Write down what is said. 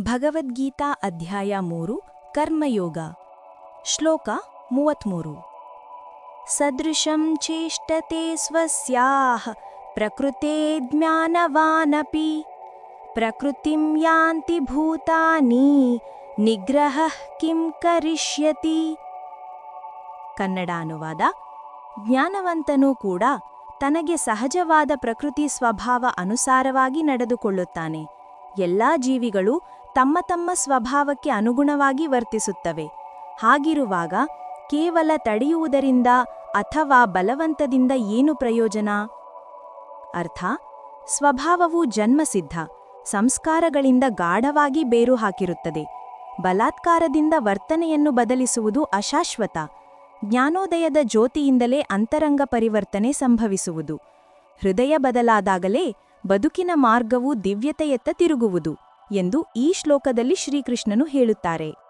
ಭಗವದ್ಗೀತಾ ಅಧ್ಯಾಯ ಮೂರು, ಕರ್ಮಯೋಗ, ಶ್ಲೋಕ ಮೂವತ್ಮೂರು. ಸದೃಶಂ ಚೇಷ್ಟತೆ ಸ್ವಸ್ಯಾಹ, ಪ್ರಕೃತೆ ಜ್ಞಾನವಾನಪಿ, ಪ್ರಕೃತಿಂ ಯಾಂತಿ ಭೂತಾನಿ, ನಿಗ್ರಹ ಕಿಂ ಕರಿಷ್ಯತಿ. ಕನ್ನಡ ಅನುವಾದ ಜ್ಞಾನವಂತನೂ ಕೂಡ ತನಗೆ ಸಹಜವಾದ ಪ್ರಕೃತಿ ಸ್ವಭಾವ ಅನುಸಾರವಾಗಿ ನಡೆದುಕೊಳ್ಳುತ್ತಾನೆ. ಎಲ್ಲಾ ಜೀವಿಗಳು ತಮ್ಮ ತಮ್ಮ ಸ್ವಭಾವಕ್ಕೆ ಅನುಗುಣವಾಗಿ ವರ್ತಿಸುತ್ತವೆ. ಹಾಗಿರುವಾಗ ಕೇವಲ ತಡೆಯುವುದರಿಂದ ಅಥವಾ ಬಲವಂತದಿಂದ ಏನು ಪ್ರಯೋಜನ? ಅರ್ಥ. ಸ್ವಭಾವವು ಜನ್ಮಸಿದ್ಧ, ಸಂಸ್ಕಾರಗಳಿಂದ ಗಾಢವಾಗಿ ಬೇರು ಹಾಕಿರುತ್ತದೆ ಬಲಾತ್ಕಾರದಿಂದ ವರ್ತನೆಯನ್ನು ಬದಲಿಸುವುದು ಅಶಾಶ್ವತ. ಜ್ಞಾನೋದಯದ ಜ್ಯೋತಿಯಿಂದಲೇ ಅಂತರಂಗ ಪರಿವರ್ತನೆ ಸಂಭವಿಸುವುದು. ಹೃದಯ ಬದಲಾದಾಗಲೇ ಬದುಕಿನ ಮಾರ್ಗವು ದಿವ್ಯತೆಯತ್ತ ತಿರುಗುವುದು. ಎಂದು ಈ ಶ್ಲೋಕದಲ್ಲಿ ಶ್ರೀಕೃಷ್ಣನು ಹೇಳುತ್ತಾರೆ.